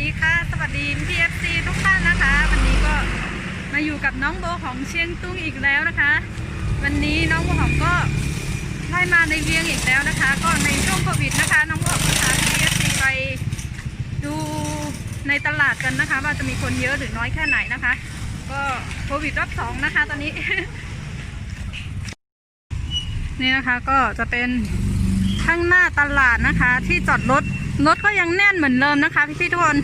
ดีค่ะ สวัสดี PFC ทุกท่านนะคะ วันนี้ก็มาอยู่กับน้องโบของเชียงตุ้งอีกแล้วนะคะ วันนี้น้องโบของก็ได้มาในเวียงอีกแล้วนะคะ ก็ในช่วงโควิดนะคะ น้องโบของพา PFC ไปดูในตลาดกันนะคะ ว่าจะมีคนเยอะหรือน้อยแค่ไหนนะคะ ก็โควิดรอบสองนะคะ ตอนนี้ นี่นะคะก็จะเป็นข้างหน้าตลาดนะคะที่จอดรถ รถก็ยังแน่นเหมือนเดิมนะคะ พี่ๆทุกคน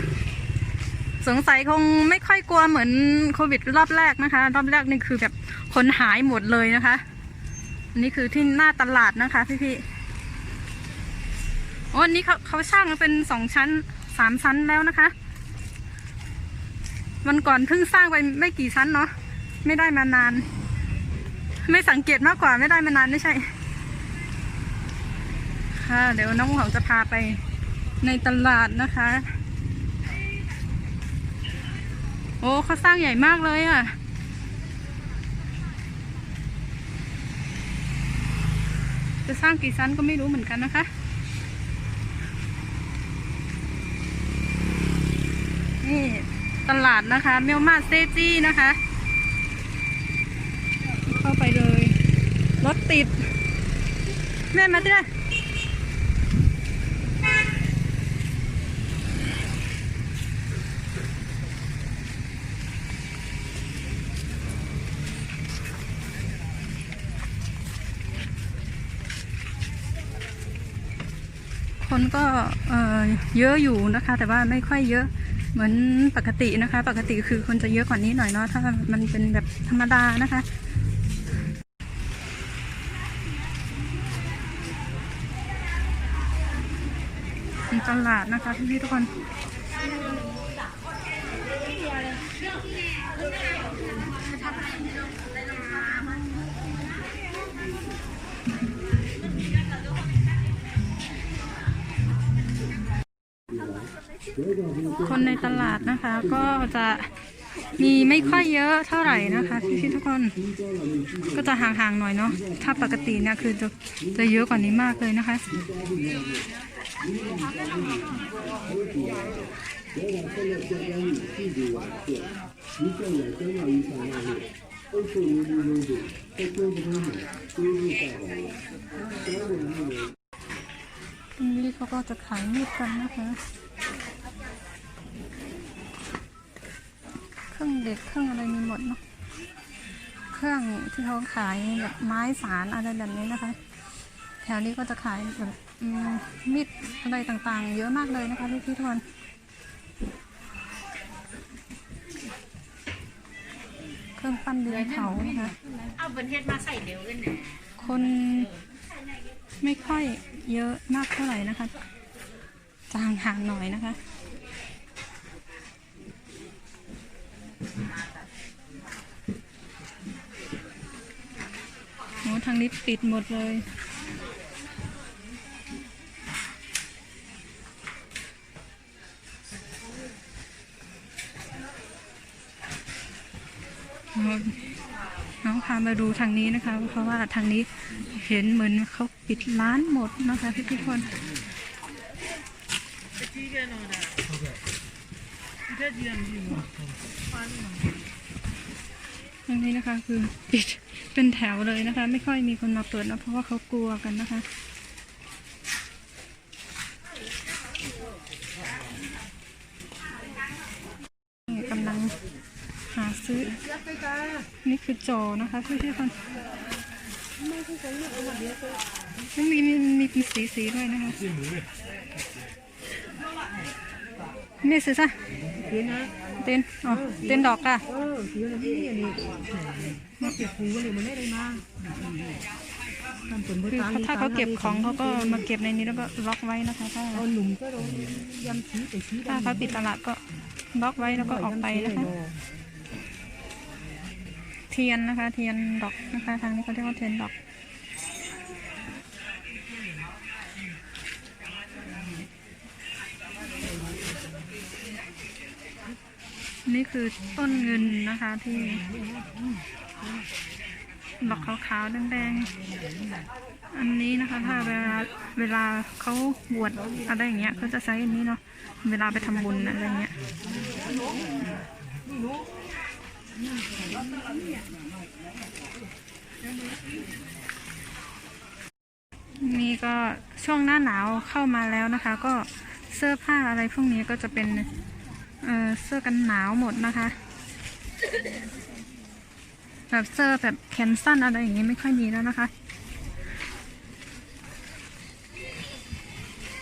สงสัยคงไม่ค่อยกลัวเหมือนโควิดรอบแรกนะคะ รอบแรกนี่คือแบบคนหายหมดเลยนะคะอันนี้คือที่หน้าตลาดนะคะพี่ๆโอ้อันนี้เขาเขาช่างเป็นสองชั้นสามชั้นแล้วนะคะ วันก่อนเพิ่งสร้างไปไม่กี่ชั้นเนาะไม่ได้มานาน ไม่สังเกตมากกว่าไม่ได้มานานไม่ใช่ค่ะเดี๋ยวน้องหอมจะพาไป ในตลาดนะคะ โอ้เขาสร้างใหญ่มากเลยอะ่ะ จะสร้างกี่ชั้นก็ไม่รู้เหมือนกันนะคะนี่ตลาดนะคะ เมลมาเซจี้นะคะ เข้าไปเลย รถติด แม่มาที่ไหน คนก็เยอะอยู่นะคะ แต่ว่าไม่ค่อยเยอะเหมือนปกตินะคะ ปกติคือคนจะเยอะกว่านี้หน่อยเนาะถ้ามันเป็นแบบธรรมดานะคะตลาดนะคะพี่ๆทุกคน คนในตลาดนะคะ ก็จะมีไม่ค่อยเยอะเท่าไหร่นะคะพี่ๆทุกคนก็จะห่างๆหน่อยเนาะถ้าปกติเนี่ยคือจะจะเยอะกว่านี้มากเลยนะคะ ตรงนี้เขาก็จะขายมีดกันนะคะ รื่องเด็กเครื่องอะไรมีหมดเนาะเครื่องที่เขาขายแบบไม้สารอะไรแบบนี้นะคะ แถวนี้ก็จะขายแบบอืมมีดอะไรต่างๆ เยอะมากเลยนะคะพี่พี่ทุกคนเครื่องปั้นดินเผานะคะเอาประเทศมาใส่เร็วกันนี่ยคนไม่ค่อยเยอะมากเท่าไหร่นะคะจะห่างหน่อยนะคะ โอ้ทางนี้ปิดหมดเลย น้องพามาดูทางนี้นะคะ เพราะว่าทางนี้เห็นเหมือนเขาปิดร้านหมดนะคะพี่พี่ๆคนทา งนี้นะคะ คือปิดเป็นแถวเลยนะคะ ไม่ค่อยมีคนมาเปิดนะเพราะว่าเขากลัวกันนะคะนี่กำลังหาซื้อ นี่คือโจนะคะพี่พี่ๆคนไม่มีมีมีมีสีสีด้วยนะคะนี่ซื้อซะเดี๋ยวนะเต้นอ๋อเต้นดอกอะเออเดี๋ยนี่นนี้มาเก็บหูเลยมันได้เลยมาคือถ้าเขาเก็บของเขาก็มาเก็บในนี้แล้วก็ล็อกไว้นะคะถ้าหนุ่มก็โดนยำชี้แต่ชี้ถ้าเขาปิดตลาดก็ล็อกไว้แล้วก็ออกไปนะคะ เทียนนะคะ เทียนดอกนะคะ ทางนี้เขาเรียกว่าเทียนดอก นี่คือต้นเงินนะคะที่ดอกขาวๆแดงๆ อันนี้นะคะ ถ้าเวลาเวลาเขาบวชอะไรอย่างเงี้ยเขาจะใช้อันนี้เนาะเวลาไปทำบุญอะไรเงี้ยนี่ก็ช่วงหน้าหนาวเข้ามาแล้วนะคะ ก็เสื้อผ้าอะไรพวกนี้ก็จะเป็น เอ่อเสื้อกันหนาวหมดนะคะ แบบเสื้อแบบแขนสั้นอะไรอย่างงี้ไม่ค่อยมีแล้วนะคะ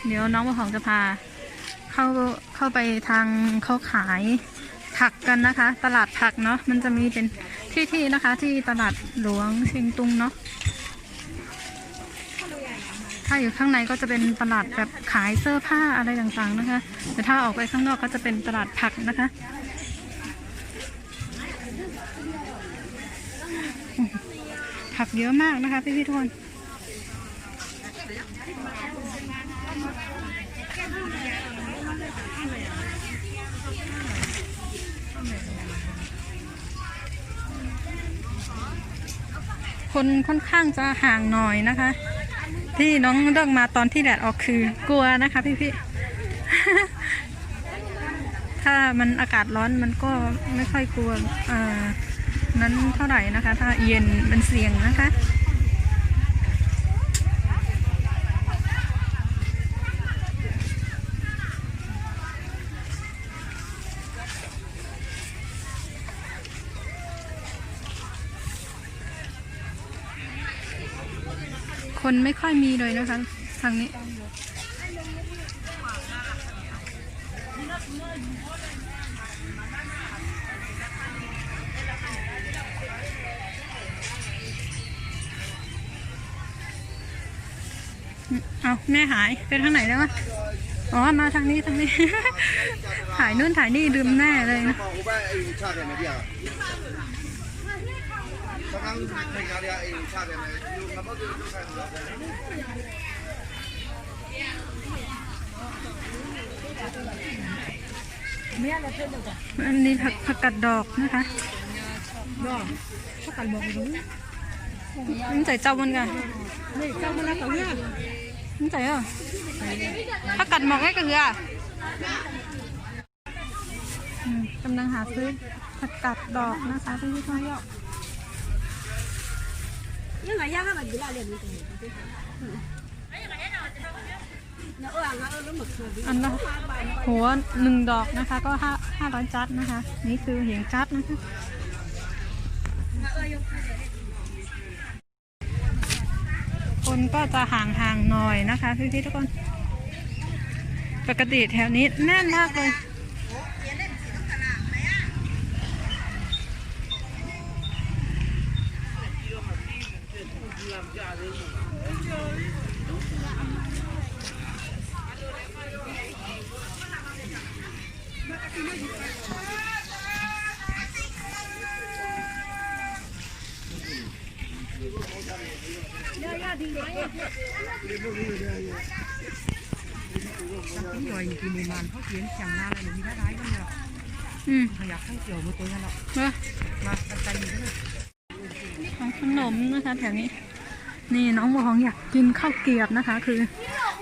เดี๋ยวน้องบัวหอมจะพา เข้าเข้าไปทางเขาขายผักกันนะคะ ตลาดผักเนาะมันจะมีเป็นที่ที่นะคะ ที่ตลาดหลวงเชียงตุงเนาะ ถ้าอยู่ข้างในก็จะเป็นตลาดแบบขายเสื้อผ้าอะไรต่างๆนะคะ แต่ถ้าออกไปข้างนอกก็จะเป็นตลาดผักนะคะ ผักเยอะมากนะคะพี่พี่ทุกคนคนค่อนข้างจะห่างหน่อยนะคะ ที่น้องเลือกมาตอนที่แดดออกคือกลัวนะคะพี่พี่ๆถ้ามันอากาศร้อนมันก็ไม่ค่อยกลัวอ่านั้นเท่าไหร่นะคะ ถ้าเย็นมันเสี่ยงนะคะ คนไม่ค่อยมีเลยนะคะ ทางนี้เอาแม่หายไปทางไหนแล้ววะอ๋อ มาทางนี้ทางนี้ ถ่ายนู่นถ่ายนี่ลืมแน่เลยนะ อันนี้ผักผักกัดดอกนะคะดอกเขากันบอกรู้มันใส่เจ้ามันกันนี่เจ้ามาแล้วเขาเนี่ยมันใส่เหรอผักกัดหมอกให้กระเหืออืมกำลังหาซื้อผักกัดดอกนะคะที่ที่เขาเรียกยังไงย่างให้มันอยู่ละ เรียนนี่ตรงนี้เนาะค่ะเออแล้วหมึกเลยอันละหัวหนึ่งดอกนะคะ ก็ห้าห้าร้อยจัดนะคะ นี่คือเหงจัดนะคะคนก็จะห่างๆหน่อยนะคะพี่ๆทุกคน ปกติแถวนี้แน่นมากเลย นอยู่ด้วยของขนมนะคะแถวนี้ นี่น้องบัวองอยากกินข้าวเกรียบนะคะ คือ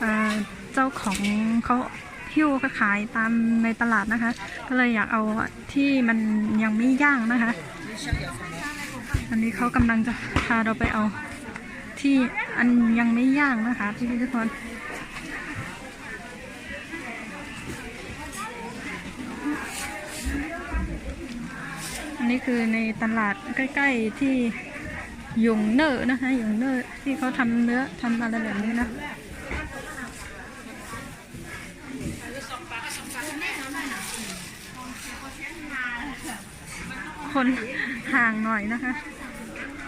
เอ่อเจ้าของเขาหิ้วก็ขายตามในตลาดนะคะ ก็เลยอยากเอาที่มันยังไม่ย่างนะคะ อันนี้เขากำลังจะพาเราไปเอา ที่อันยังไม่ย่างนะคะพี่ทุกคนอันนี้คือในตลาดใกล้ ๆที่ยงเนอร์นะคะยงเนอร์ที่เขาทำเนื้อทำอะไรแบบนี้นะคนห่างหน่อยนะคะ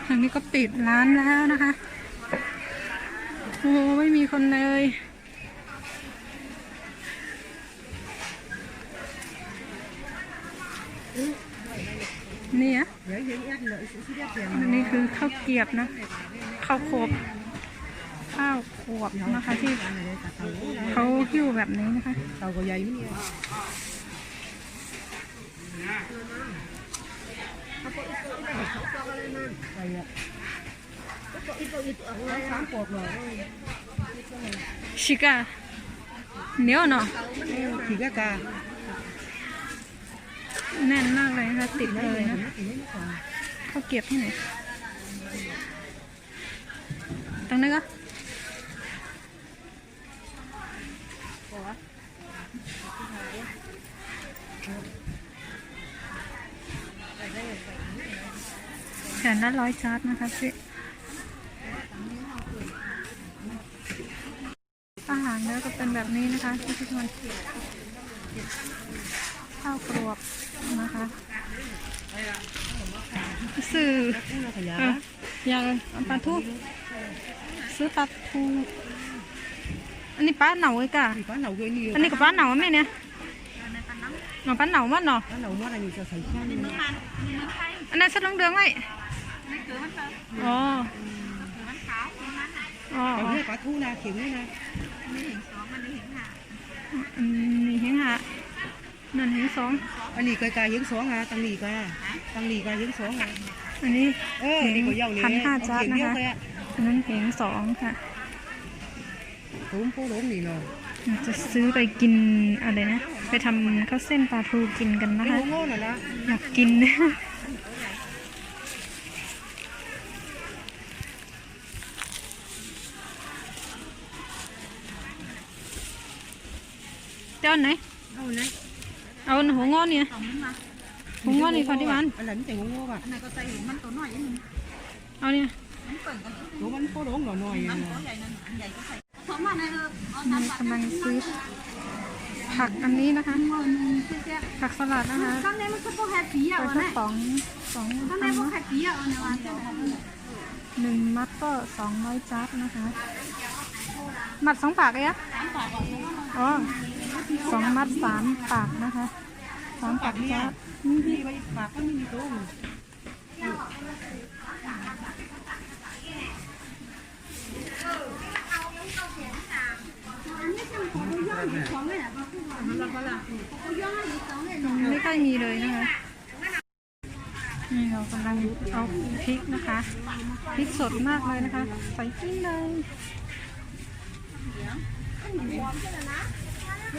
ทางนี้ก็ปิดร้านแล้วนะคะ โอ้โหไม่มีคนเลยนี่นแอดเลยสิเรียกเสียงอันนี้คือข้าวเกียบนะข้าวโขบข้าวขวบนะคะที่เขาหิ้วแบบนี้นะคะเตาก็ใหญ่ไม่เนี่ย ชิกาเหนียวเนาะผีกะกาแน่นมากเลยนะคะติดเลยนะเขาเก็บที่ไหนตรงนั้นก็แขนละร้อยจาร์ดนะคะพี่อาหาร เนื้อก็เป็นแบบนี้นะคะทุกคนข้าวกรวบนะคะสื่อน่าขยะเอออยากเอาปลาทูซื้อปลาทูอันนี้ปลาเหนาไอ้กะผีป้าเหนาเกยนี่อันนี้กับปลาเหนาไหมเนี่ยหนาปลาเหนามั้งเนาะป้าเหนาว่าอะไรอยู่จะใส่ข้าวนี่อันนั้นสัตว์เดืองไว้อ๋ออ๋อเอาเรื่องปลาทูนะเข็งนี่นะอืมนี่เห็นหะนั่นเห็นสองอันนี้กายกายยังสองอะตังหลีกาตังหลีกายังสองอะอันนี้เออนี่ก็เยาเนี่ยพันห้าจาร์ดเข็งนะเยอะคะเลยอะอันนั้นเห็นสองค่ะผมโป้ล้มนี่เนาะจะซื้อไปกินอะไรนะ ไปทำข้าวเส้นปลาทูกินกันนะไม่คะโง่น่ะนะอยากกิน อันไหน เอาไหนเอาหัวงอนเนี่ยหัวงอนนี่พอที่มันอันนั้นแต่งโง่ป่ะอันนั้นก็ใส่หัวมันตัวน้อยนิดนึงเอาเนี่ยมัวมันโป้ล้มหน่อยหน่อยมันตัวใหญ่นั่นอันใหญ่ก็ใส่พร้อมมาในเออกำลังซื้อผักอันนี้นะคะ ผักสลัดนะคะข้างในมันก็พวกแฮปปี้อะเป็นวะกระนะป๋องสองข้างในพวกแฮปปี้อะวะนะวันหนึ่งมัดก็สองร้อยจัดนะคะ มัดสองปากเลยอะอ๋อ สองมัดสามปากนะคะสามปากจัดนี่ไปปากก็ไม่มีตัวไม่ค่อยมีเลยนะคะ นี่เรากำลังเอาพริกนะคะ พริกสดมากเลยนะคะ ใส่พริกเลย ร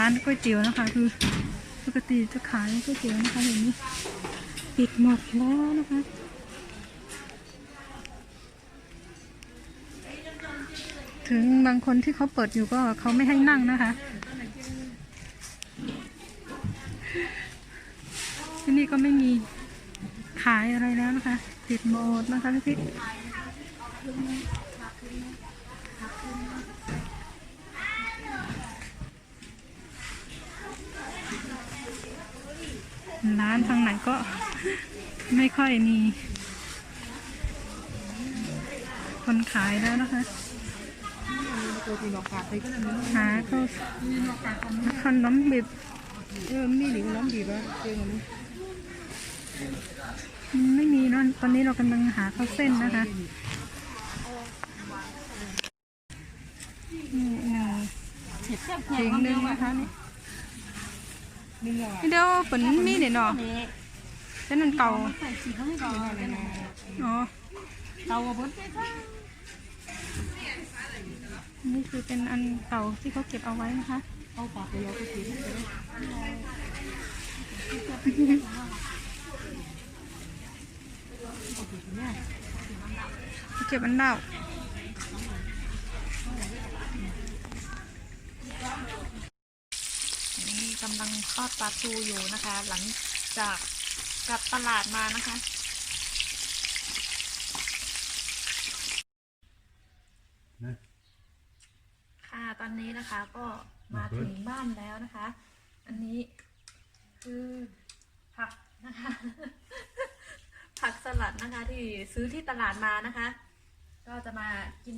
้านก๋วยเตี๋ยวนะคะ คือปกติจะขายก๋วยเตี๋ยวนะคะเห็นไหมปิดหมดแล้วนะคะถึงบางคนที่เขาเปิดอยู่ก็เขาไม่ให้นั่งนะคะี่ก็ไม่มีขายอะไรแล้วนะคะปิดหมดนะคะพี่ร้านทางไหนก็ไม่ค่อยมีคนขายแล้วนะคะตัวตีนอกกาดไปก็นั่นหาข้าขนมบีบเออนี่หนิน้ำดีป่ะเจอมัน ไม่มีนะตอนนี้เรากำลังหาข้าวเส้นนะคะนี่หนึ่งถุงหนึ่งนะคะนี่นี่เดี๋ยวเป็นมีเดี๋ยวเนาะเป็นอันเก่าใส่สีเก่อนเลยนะอ๋อเตาบดนี่คือเป็นอันเก่าที่เขาเก็บเอาไว้นะคะเอาปากไปเราก็กิน ก็บอันเดานี่กำลังทอดปลาทูอยู่นะคะ หลังจากกลับตลาดมานะคะค่ะตอนนี้นะคะก็มาถึงบ้านแล้วนะคะ อันนี้คือผักนะคะ ผักสลัดนะคะที่ซื้อที่ตลาดมานะคะ ก็จะมากิน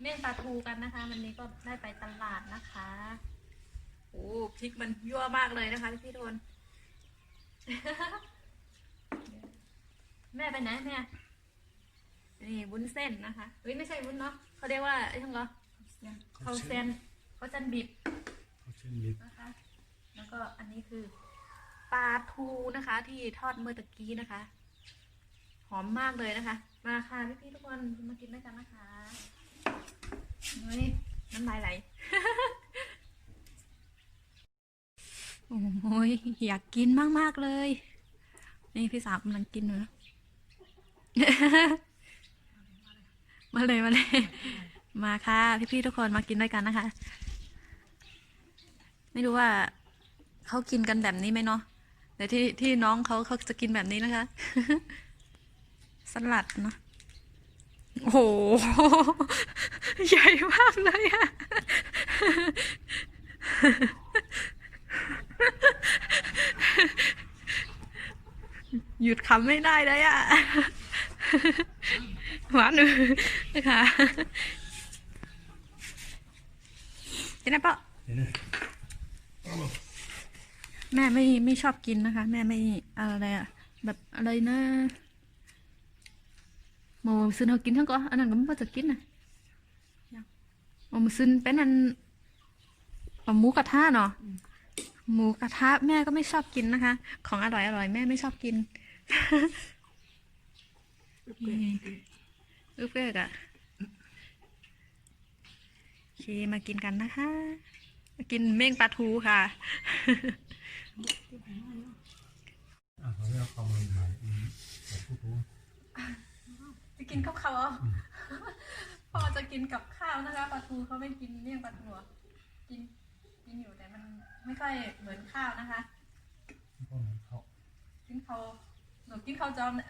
เมี่ยงปลาทูกันนะคะ วันนี้ก็ได้ไปตลาดนะคะโอ้พริกมันยั่วมากเลยนะคะพี่โทนแม่ไปไหนแม่นี่วุ้นเส้นนะคะเฮ้ยไม่ใช่วุ้นเนาะเขาเรียกว่าไอ้ทั้งเหรอเขาเซนเขาเซนบิบเขาเช่นลิฟนะคะ แล้วก็อันนี้คือปลาทูนะคะ ที่ทอดเมื่อตะกี้นะคะ หอมมากเลยนะคะ มาค่ะพี่ๆทุกคนมากินด้วยกันนะคะเฮ้ยน้ำลายไหลโอ้ยอยากกินมากๆเลย นี่พี่สาวกำลังกินอยู่นะมาเลยมาเลย มาค่ะพี่ๆทุกคนมากินด้วยกันนะคะ ไม่รู้ว่าเขากินกันแบบนี้ไหมเนาะแต่ที่ที่น้องเขาเขาจะกินแบบนี้นะคะ สลัดเนาะโอ้โห ใหญ่มากเลยอะหยุดคำไม่ได้เลยอะหวานเลยนะคะกินได้ปะเห็นไหมแม่ไม่ไม่ชอบกินนะคะ แม่ไม่อะไรอะแบบอะไรนะ โมซึนเขากินทั้งก็อันนั้นก็ไม่ว่าจะกินนะโมซึนเป็นอันเอาหมูกระทะเนาะหมูกระทะแม่ก็ไม่ชอบกินนะคะ ของอร่อยอร่อยแม่ไม่ชอบกินอึบเกกอะโอเคมากินกันนะคะ กินเม่งปลาทูค่ะอะเขาเรียกเขามหมายอืมแบบผู้รู้จะ กินกับข้าวเหรอพ่อจะกินกับข้าวนะคะปลาทูเขาไม่กินเมี่ยงปลาทูอะกินกินอยู่แต่มันไม่ค่อยเหมือนข้าวนะคะก็เหมือนเขากินเขาวหนูกินข้าวจอมเนี่ย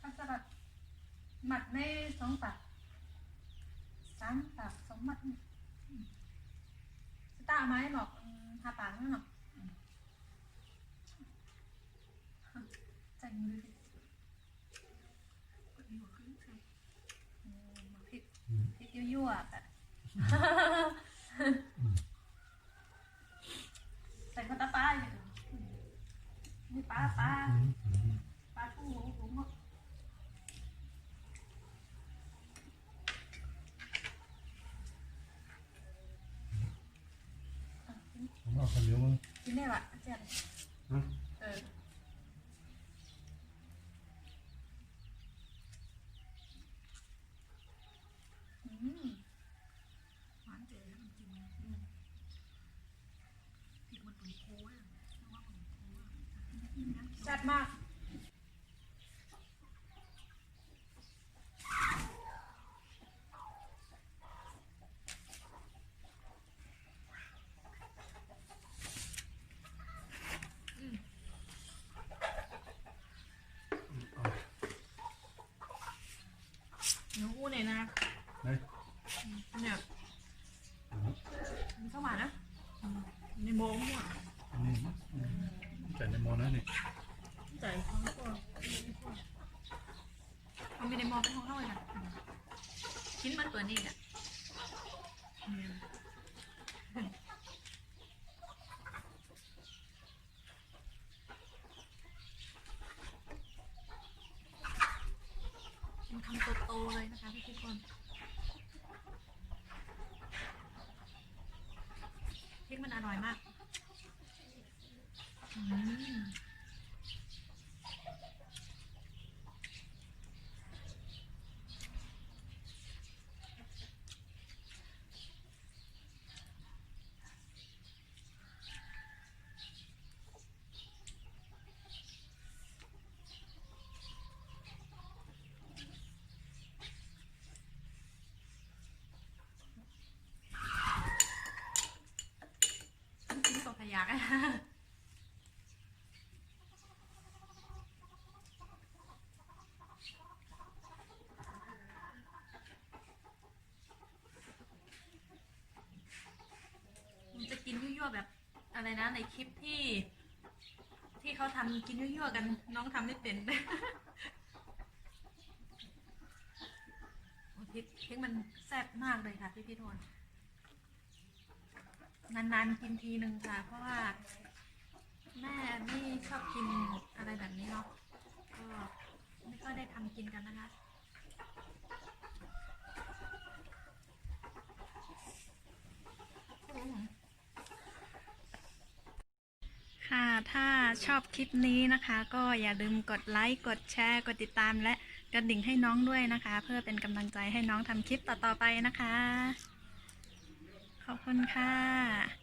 ข้าวสลัดหมัดไม่สองตัก สามตักสองหมัดนี่อืมสตาร์ไม้หรอกอืมหาปากนั่นหรอกอืมใจมือดิอืมพริกพริกยั่วๆแบบใส่ข้าวตาปลาอยู่นี่ปลาปลา อืมอืม ปลาทูถุงหมด ผมเอาคนเดียวมั้ง กิ นได้ปะเจ๊ยบฮะ เอออืมหวานเจ๋อจริงๆอืมแซ่บมากหนูอู้ เนี่ยนะไหน เนี่ยมันเข้ามานะ ในโมงอะอันนี้อืมใส่ในหมอนะนี่ใจเขาก็มันมีในมอเป็นของเขาเลยนะชิ้นมันตัวนี้อะเนี่ยำโตๆเลยนะคะพี่ทุกคนพริกมันอร่อยมากอืมชิ้นตัวขยัก มันจะกินยั่วๆแบบอะไรนะในคลิปที่ ที่เขาทำกินยั่วๆกัน น้องทำไม่เป็นโอเคพริกพริกมันแซ่บมากเลยค่ะพี่พี่โทน นานๆกินทีหนึ่งค่ะ เพราะว่า แม่ไม่ชอบกินอะไรแบบนี้เนาะก็ไม่ค่อยได้ทำกินกันนะคะค่ะถ้าชอบคลิปนี้นะคะ ก็อย่าลืมกดไลค์ กดแชร์ กดติดตามและกระดิ่งให้น้องด้วยนะคะ เพื่อเป็นกำลังใจให้น้องทำคลิปต่อๆไปนะคะ ขอบคุณค่ะ